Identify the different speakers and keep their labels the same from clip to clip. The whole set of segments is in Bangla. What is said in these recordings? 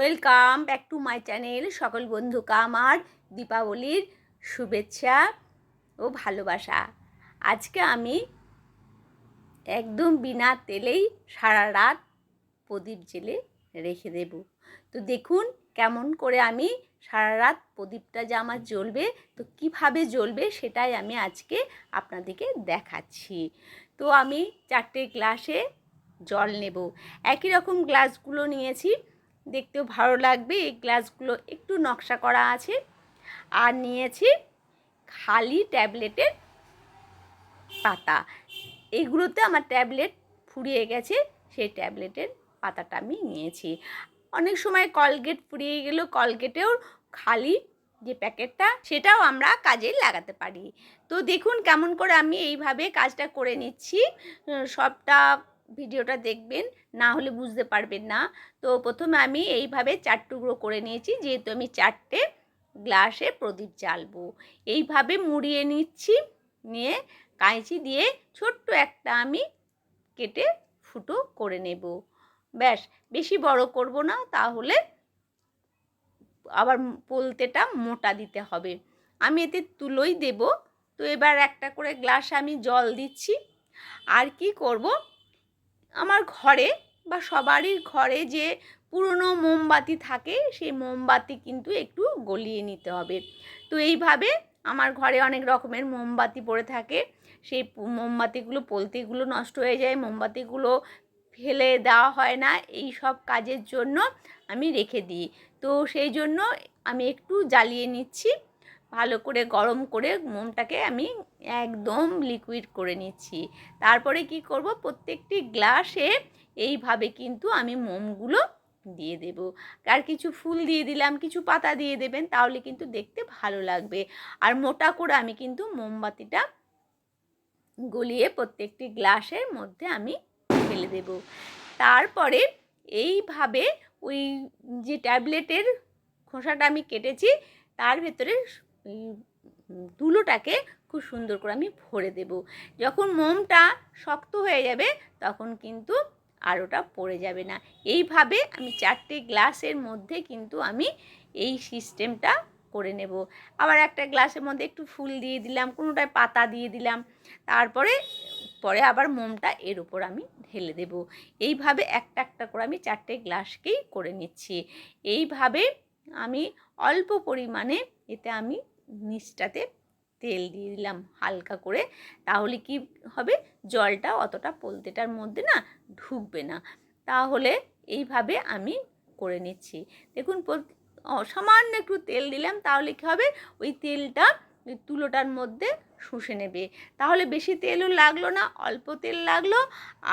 Speaker 1: Welcome back to my channel সকল বন্ধুকে আমার দীপাবলির শুভেচ্ছা ও ভালোবাসা। আজকে আমি একদম বিনা তেলেই সারা রাত প্রদীপ জেলে রেখে দেব। তো দেখুন কেমন করে আমি সারা রাত প্রদীপটা যে আমার জ্বলবে, তো কীভাবে জ্বলবে সেটাই আমি আজকে আপনাদেরকে দেখাচ্ছি। তো আমি চারটে গ্লাসে জল নেব। একই রকম গ্লাসগুলো নিয়েছি দেখতেও ভালো লাগবে। এই গ্লাসগুলো একটু নকশা করা আছে। আর নিয়েছি খালি ট্যাবলেটের পাতা। এইগুলোতে আমার ট্যাবলেট ফুরিয়ে গেছে, সেই ট্যাবলেটের পাতাটা আমি নিয়েছি। অনেক সময় কলগেট ফুরিয়ে গেলেও কলগেটেও খালি যে প্যাকেটটা, সেটাও আমরা কাজে লাগাতে পারি। তো দেখুন কেমন করে আমি এইভাবে কাজটা করে নিচ্ছি। সবটা ভিডিওটা দেখবেন, না হলে বুঝতে পারবেন না। তো প্রথমে আমি এইভাবে চার টুকরো করে নিয়েছি, যেহেতু আমি চারটে গ্লাসে প্রদীপ জ্বালবো। এইভাবে মুড়িয়ে নিচ্ছি, নিয়ে কাঁচি দিয়ে ছোট্ট একটা আমি কেটে ফুটো করে নেব। ব্যাস, বেশি বড় করব না, তাহলে আবার পোলতেটা মোটা দিতে হবে। আমি এতে তুলোই দেব। তো এবার একটা করে গ্লাস আমি জল দিচ্ছি। আর কি করব? আমার ঘরে বা সবারই ঘরে যে পুরনো মোমবাতি থাকে, সেই মোমবাতি কিন্তু একটু গলিয়ে নিতে হবে। তো এইভাবে আমার ঘরে অনেক রকমের মোমবাতি পড়ে থাকে। সেই মোমবাতিগুলো পলতিগুলো নষ্ট হয়ে যায়, মোমবাতিগুলো ফেলে দেওয়া হয় না। এই সব কাজের জন্য আমি রেখে দিই। তো সেই জন্য আমি একটু জ্বালিয়ে নিচ্ছি। ভালো করে গরম করে মোমটাকে আমি একদম লিকুইড করে নিচ্ছি। তারপরে কি করব? প্রত্যেকটি গ্লাসে এইভাবে কিন্তু আমি মোমগুলো দিয়ে দেব। আর কিছু ফুল দিয়ে দিলাম, কিছু পাতা দিয়ে দেবেন, তাহলে কিন্তু দেখতে ভালো লাগবে। আর মোটা করে আমি কিন্তু মোমবাতিটা গলিয়ে প্রত্যেকটি গ্লাসের মধ্যে আমি ফেলে দেব। তারপরে এইভাবে ওই যে ট্যাবলেটের খোসাটা আমি কেটেছি, তার ভেতরে তুলোটাকে খুব সুন্দর করে আমি ভরে দেব। যখন মোমটা শক্ত হয়ে যাবে, তখন কিন্তু আর ওটা পড়ে যাবে না। এইভাবে আমি চারটে গ্লাসের মধ্যে কিন্তু আমি এই সিস্টেমটা করে নেব। আবার একটা গ্লাসের মধ্যে একটু ফুল দিয়ে দিলাম, কোনোটায় পাতা দিয়ে দিলাম। তারপরে, পরে আবার মোমটা এর উপর আমি ঢেলে দেব। এইভাবে একটা একটা করে আমি চারটে গ্লাসকেই করে নিচ্ছি। এইভাবে আমি অল্প পরিমাণে এতে আমি নিচটাতে তেল দিয়ে দিলাম হালকা করে। তাহলে কি হবে? জলটা অতটা পোলতেটার মধ্যে না ঢুকবে না। তাহলে এইভাবে আমি করে নিচ্ছি। দেখুন সামান্য একটু তেল দিলাম, তাহলে কী হবে? ওই তেলটা তুলোটার মধ্যে শুষে নেবে। তাহলে বেশি তেলও লাগল না, অল্প তেল লাগল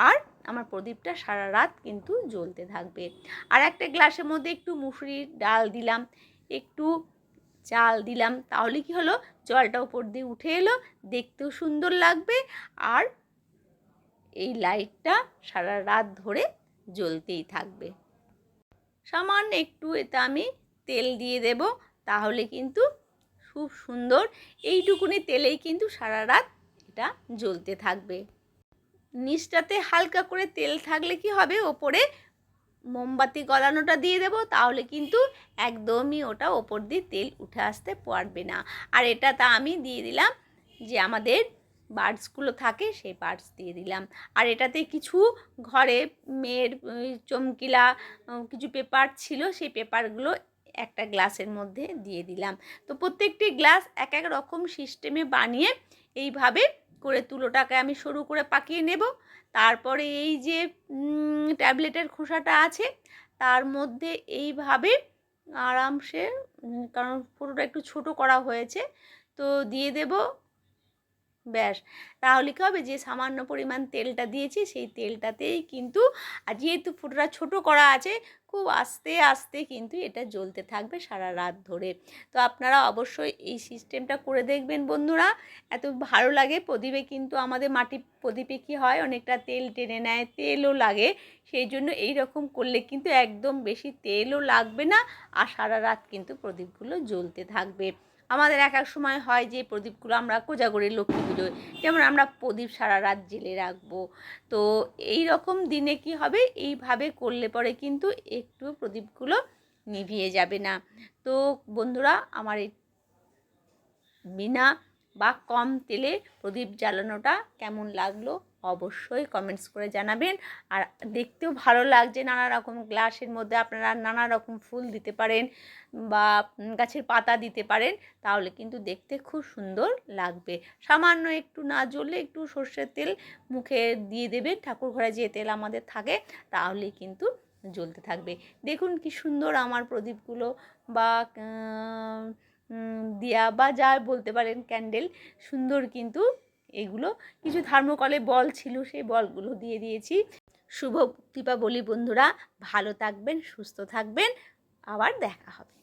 Speaker 1: আর আমার প্রদীপটা সারা রাত কিন্তু জ্বলতে থাকবে। আর একটা গ্লাসের মধ্যে একটু মুসুরির ডাল দিলাম, একটু চাল দিলাম, তাহলে কি হলো? জলটা উপর দিয়ে উঠে এলো, দেখতেও সুন্দর লাগবে আর এই লাইটটা সারা রাত ধরে জ্বলতেই থাকবে। সামান্য একটু এতে আমি তেল দিয়ে দেব, তাহলে কিন্তু খুব সুন্দর। এইটুকুনি তেলেই কিন্তু সারা রাত এটা জ্বলতে থাকবে। নিচটাতে হালকা করে তেল থাকলে কি হবে? ওপরে মোমবাতি গলানোটা দিয়ে দেব, তাহলে কিন্তু একদমই ওটা ওপর দিয়ে তেল উঠে আসতে পারবে না। আর এটা তা আমি দিয়ে দিলাম যে আমাদের বার্ডসগুলো থাকে সেই বার্ডস দিয়ে দিলাম। আর এটাতে কিছু ঘরে মেয়ের চমকিলা, কিছু পেপার ছিল, সেই পেপারগুলো একটা গ্লাসের মধ্যে দিয়ে দিলাম। তো প্রত্যেকটি গ্লাস এক এক রকম সিস্টেমে বানিয়ে এইভাবে করে তুলোটাকে আমি সরু করে পাকিয়ে নেব। তারপরে এই যে ট্যাবলেটের খোসাটা আছে, তার মধ্যে এইভাবে আরামসে কারণ পুরোটা একটু ছোট করা হয়েছে, তো দিয়ে দেব। ব্যাস। তাহলে কী হবে? যে সামান্য পরিমাণ তেলটা দিয়েছি, সেই তেলটাতেই কিন্তু, আর যেহেতু ফুটোটা ছোট করা আছে, খুব আস্তে আস্তে কিন্তু এটা জ্বলতে থাকবে সারা রাত ধরে। তো আপনারা অবশ্যই এই সিস্টেমটা করে দেখবেন বন্ধুরা। এত ভালো লাগে, প্রদীপে কিন্তু আমাদের মাটি প্রদীপে কী হয়, অনেকটা তেল টেনে নেয়, তেলও লাগে। সেই জন্য এই রকম করলে কিন্তু একদম বেশি তেলও লাগবে না, আর সারা রাত কিন্তু প্রদীপগুলো জ্বলতে থাকবে। আমাদের এক এক সময় হয় যে প্রদীপগুলো আমরা কোজাগরি লক্ষ্মী পুজোয়, যেমন আমরা প্রদীপ সারা রাত জেলে রাখব। তো এই রকম দিনে কি হবে? এইভাবে করলে পরে কিন্তু একটু প্রদীপগুলো নিভিয়ে যাবে না। তো বন্ধুরা, আমার এই বিনা বা কম তেলে প্রদীপ জ্বালানোটা কেমন লাগল? অবশ্যই কমেন্টস করে জানাবেন। আর দেখতেও ভালো লাগছে নানা রকম গ্লাসের মধ্যে আপনারা নানা রকম ফুল দিতে পারেন বা গাছের পাতা দিতে পারেন, তাহলে কিন্তু দেখতে খুব সুন্দর লাগবে। সামান্য একটু না জ্বললে একটু সর্ষের তেল মুখে দিয়ে দেবেন, ঠাকুর ঘরে যে তেল আমাদের থাকে, তাহলে কিন্তু জ্বলতে থাকবে। দেখুন কি সুন্দর আমার প্রদীপগুলো বা দিয়া বা যা বলতে পারেন ক্যান্ডেল সুন্দর কিন্তু এগুলো কিছু থার্মোকলে বল ছিল, সেই বলগুলো দিয়ে দিয়েছি। শুভ দীপাবলি বন্ধুরা, ভালো থাকবেন, সুস্থ থাকবেন, আবার দেখা হবে।